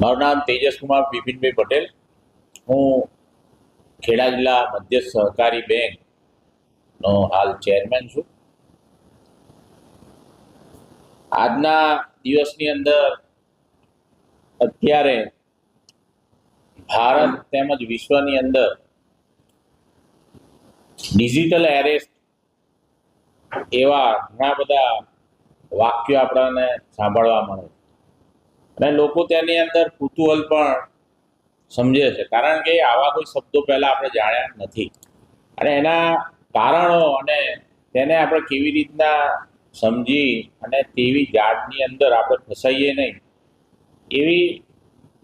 મારું નામ તેજસકુમાર બિપિનભાઈ પટેલ. હું ખેડા જિલ્લા મધ્ય સહકારી બેંકનો હાલ ચેરમેન છું. આજના દિવસની અંદર અત્યારે ભારત તેમજ વિશ્વની અંદર ડિજિટલ એરેસ્ટ એવા ઘણા બધા વાક્યો આપણને સાંભળવા મળે છે. અને લોકો તેની અંદર કુતૂહલ પણ સમજે છે. કારણ કે આવા કોઈ શબ્દો પહેલાં આપણે જાણ્યા નથી. અને એના કારણો અને તેને આપણે કેવી રીતના સમજી અને તેવી જાળની અંદર આપણે ફસાઈએ નહીં, એવી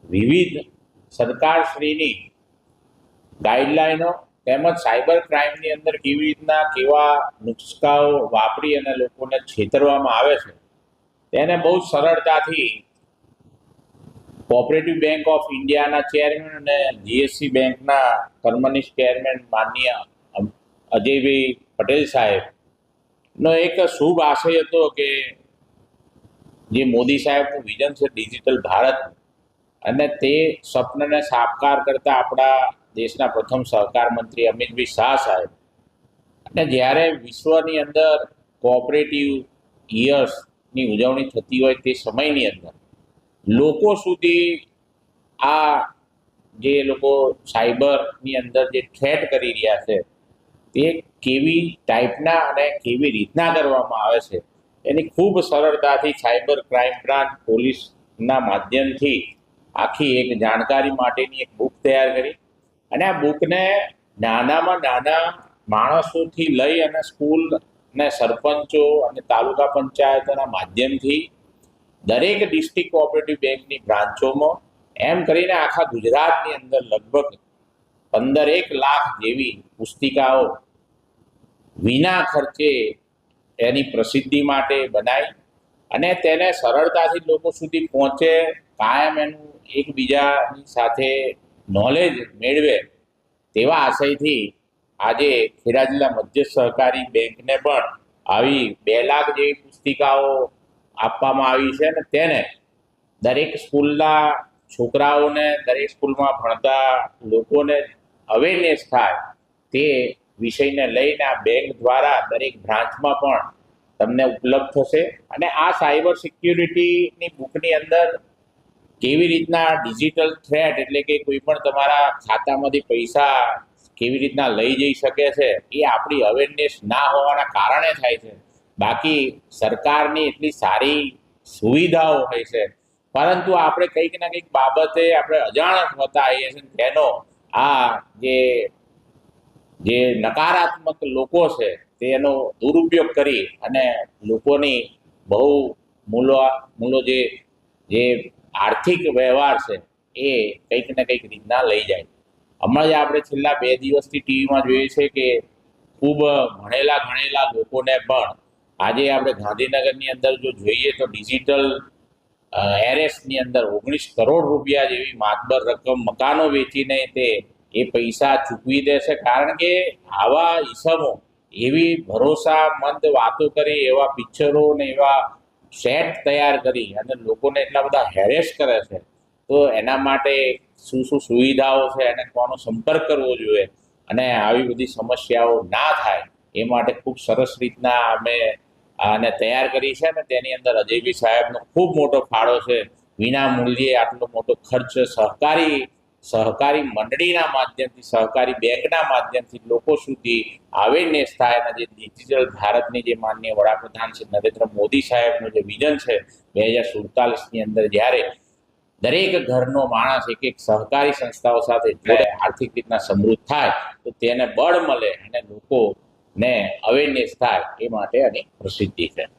વિવિધ સરકારશ્રીની ગાઈડલાઈનો તેમજ સાયબર ક્રાઇમની અંદર કેવી રીતના કેવા નુસ્ખાઓ વાપરી અને લોકોને છેતરવામાં આવે છે, તેને બહુ સરળતાથી કોઓપરેટિવ બેંક ઓફ ઇન્ડિયાના ચેરમેન અને જીએસસી બેંકના કર્મનિષ્ઠ ચેરમેન માનનીય અજયભાઈ પટેલ સાહેબનો એક શુભ આશય હતો કે જે મોદી સાહેબનું વિઝન છે ડિજિટલ ભારત અને તે સ્વપ્નને સાકાર કરતા આપણા દેશના પ્રથમ સહકાર મંત્રી અમિતભાઈ શાહ સાહેબ. અને જ્યારે વિશ્વની અંદર કોઓપરેટિવ યર્સની ઉજવણી થતી હોય તે સમયની અંદર લોકો સુધી આ જે લોકો સાયબરની અંદર જે થ્રેટ કરી રહ્યા છે તે કેવી ટાઈપના અને કેવી રીતના કરવામાં આવે છે, એની ખૂબ સરળતાથી સાયબર ક્રાઇમ બ્રાન્ચ પોલીસના માધ્યમથી આખી એક જાણકારી માટેની એક બુક તૈયાર કરી અને આ બુકને નાનામાં નાના માણસોથી લઈ અને સ્કૂલ ને સરપંચો અને તાલુકા પંચાયતોના માધ્યમથી દરેક ડિસ્ટ્રિક્ટ કોઓપરેટિવ બેંકની બ્રાન્ચોમાં એમ કરીને આખા ગુજરાતની અંદર લગભગ પંદર એક લાખ જેવી પુસ્તિકાઓ વિના ખર્ચે એની પ્રસિદ્ધિ માટે બનાવી અને તેને સરળતાથી લોકો સુધી પહોંચે, કાયમ એનું એકબીજાની સાથે નોલેજ મેળવે તેવા આશયથી આજે ખેડા જિલ્લા મધ્ય સહકારી બેંકને પણ આવી બે લાખ જેવી પુસ્તિકાઓ આપવામાં આવી છે અને તેને દરેક સ્કૂલના છોકરાઓને દરેક સ્કૂલમાં ભણતા લોકોને અવેરનેસ થાય તે વિષયને લઈને આ બેંક દ્વારા દરેક બ્રાન્ચમાં પણ તમને ઉપલબ્ધ થશે. અને આ સાયબર સિક્યુરિટીની બુકની અંદર કેવી રીતના ડિજિટલ થ્રેટ એટલે કે કોઈ પણ તમારા ખાતામાંથી પૈસા કેવી રીતના લઈ જઈ શકે છે, એ આપણી અવેરનેસ ના હોવાના કારણે થાય છે. બાકી સરકારની એટલી સારી સુવિધાઓ હોય છે. પરંતુ આપણે કંઈક ના કંઈક બાબતે આપણે અજાણ હોતા આવીએ છીએ તેનો આ જે જે નકારાત્મક લોકો છે તેનો દુરુપયોગ કરી અને લોકોની બહુ મૂલો મૂલો જે જે આર્થિક વ્યવહાર છે એ કંઈક ને કંઈક રીતના લઈ જાય. હમણાં જ આપણે છેલ્લા બે દિવસથી ટીવીમાં જોઈએ છે કે ખૂબ ભણેલા ગણેલા લોકોને પણ આજે આપણે ગાંધીનગરની અંદર જો જોઈએ તો ડિજિટલ એરેસની અંદર ઓગણીસ કરોડ રૂપિયા જેવી માતબર રકમ મકાનો વેચીને તે એ પૈસા ચૂકવી દેશે. કારણ કે આવા ઈસમો એવી ભરોસામંદ વાતો કરી, એવા પિક્ચરો ને એવા સેટ તૈયાર કરી અને લોકોને એટલા બધા હેરેસ કરે છે, તો એના માટે શું શું સુવિધાઓ છે અને કોનો સંપર્ક કરવો જોઈએ અને આવી બધી સમસ્યાઓ ના થાય, એ માટે ખૂબ સરસ રીતના અમે આને તૈયાર કરી છે અને તેની અંદર અજયબી સાહેબનો ખૂબ મોટો ફાળો છે. વિના મૂલ્યે આટલો મોટો ખર્ચ સહકારી સહકારી મંડળીના માધ્યમથી, સહકારી બેંકના માધ્યમથી લોકો સુધી અવેરનેસ થાય અને જે ડિજિટલ ભારતની જે માનનીય વડાપ્રધાન છે નરેન્દ્ર મોદી સાહેબનું જે વિઝન છે બે હજાર સુડતાલીસની અંદર જ્યારે દરેક ઘરનો માણસ એક એક સહકારી સંસ્થાઓ સાથે જોડે આર્થિક રીતના સમૃદ્ધ થાય તો તેને બળ મળે અને લોકોને અવેરનેસ થાય એ માટે આની પ્રસિદ્ધિ છે.